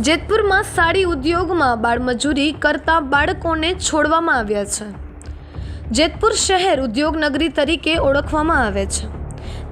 જેતપુરમાં સાડી ઉદ્યોગમાં બાળમજૂરી કરતા બાળકોને છોડવામાં આવ્યા છે. જેતપુર શહેર ઉદ્યોગનગરી તરીકે ઓળખવામાં આવે છે.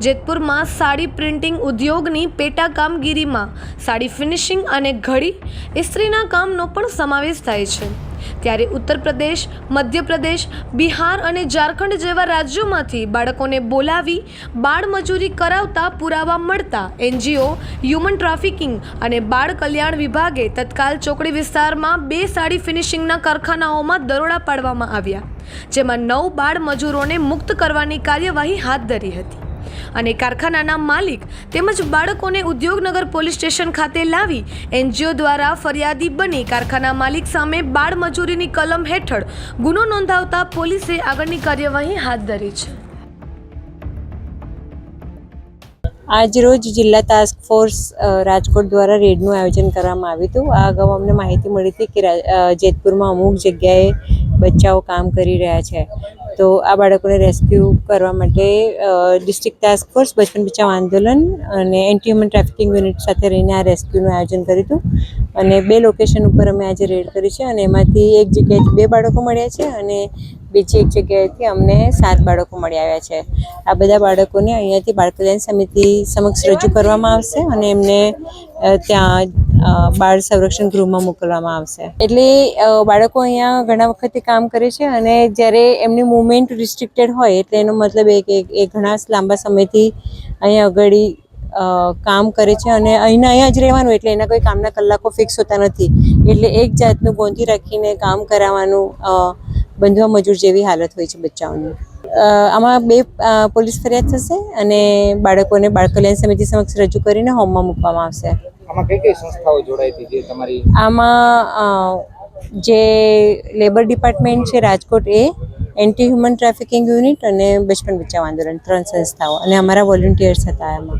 જેતપુરમાં સાડી પ્રિન્ટિંગ ઉદ્યોગની પેટા કામગીરીમાં સાડી ફિનિશિંગ અને ઘડી, ઇસ્ત્રીના કામનો પણ સમાવેશ થાય છે. ત્યારે ઉત્તર પ્રદેશ મધ્યપ્રદેશ, બિહાર અને ઝારખંડ જેવા રાજ્યોમાંથી બાળકોને બોલાવી બાળમજૂરી કરાવતા પુરાવા મળતા એનજીઓ હ્યુમન ટ્રાફિકિંગ અને બાળ કલ્યાણ વિભાગે તત્કાલ ચોકડી વિસ્તારમાં બે સાડી ફિનિશિંગના કારખાનાઓમાં દરોડા પાડવામાં આવ્યા, જેમાં નવ બાળ મજૂરોને મુક્ત કરવાની કાર્યવાહી હાથ ધરી હતી. અને કારખાનાના માલિક તેમજ બાળકોને ઉદ્યોગનગર પોલીસ સ્ટેશન ખાતે લાવી એનજીઓ દ્વારા ફરિયાદી બની કારખાના માલિક સામે બાળ મજૂરીની કલમ હેઠળ ગુનો નોંધાવતા પોલીસે આગળની કાર્યવાહી હાથ ધરી છે. આજરોજ જિલ્લા ટાસ્ક ફોર્સ રાજકોટ દ્વારા રેડનું આયોજન કરવામાં આવ્યું હતું. આ અગાઉ અમને માહિતી મળી હતી કે જેતપુરમાં અમુક જગ્યાએ બચ્ચાઓ કામ કરી રહ્યા છે. તો આ બાળકોને રેસ્ક્યુ કરવા માટે ડિસ્ટ્રિક્ટ ટાસ્ક ફોર્સ બચપન બચાવ આંદોલન અને એન્ટી હ્યુમન ટ્રાફિકિંગ યુનિટ સાથે રહીને આ રેસ્ક્યુનું આયોજન કર્યું હતું. અને બે લોકેશન ઉપર અમે આજે રેડ કરી છે અને એમાંથી એક જગ્યાએથી બે બાળકો મળ્યા છે અને બીજી એક જગ્યાએથી અમને સાત બાળકો મળી આવ્યા છે. આ બધા બાળકોને અહીંયાથી બાળ કલ્યાણ સમિતિ સમક્ષ રજૂ કરવામાં આવશે અને એમને ત્યાં બાળ સંરક્ષણ ગૃહમાં મોકલવામાં આવશે. એટલે બાળકો અહીંયા ઘણા વખતથી કામ કરે છે અને જ્યારે એમની મુવમેન્ટ રિસ્ટ્રિક્ટેડ હોય, એટલે એનો મતલબ એ કે એ ઘણા લાંબા સમયથી અહીંયા આગળ કામ કરે છે અને અહીંના અહીંયા જ રહેવાનું, એટલે એના કોઈ કામના કલાકો ફિક્સ હોતા નથી. એટલે એક જાતનું ગોંધી રાખીને કામ કરાવવાનું બંધવા મજૂર જેવી હાલત હોય છે બચ્ચાઓની. આમાં બે પોલીસ ફરિયાદ થશે અને બાળકોને બાળ કલ્યાણ સમિતિ સમક્ષ રજૂ કરીને હોમમાં મૂકવામાં આવશે. આમાં કઈ કઈ સંસ્થાઓ જોડાઈ હતી જે તમારી આમાં જે લેબર ડિપાર્ટમેન્ટ છે રાજકોટ એ, એન્ટી હ્યુમન ટ્રાફિકિંગ યુનિટ અને બચપન બચાવ આંદોલન ત્રણ સંસ્થાઓ અને અમારા વોલન્ટિયર્સ હતા એમાં.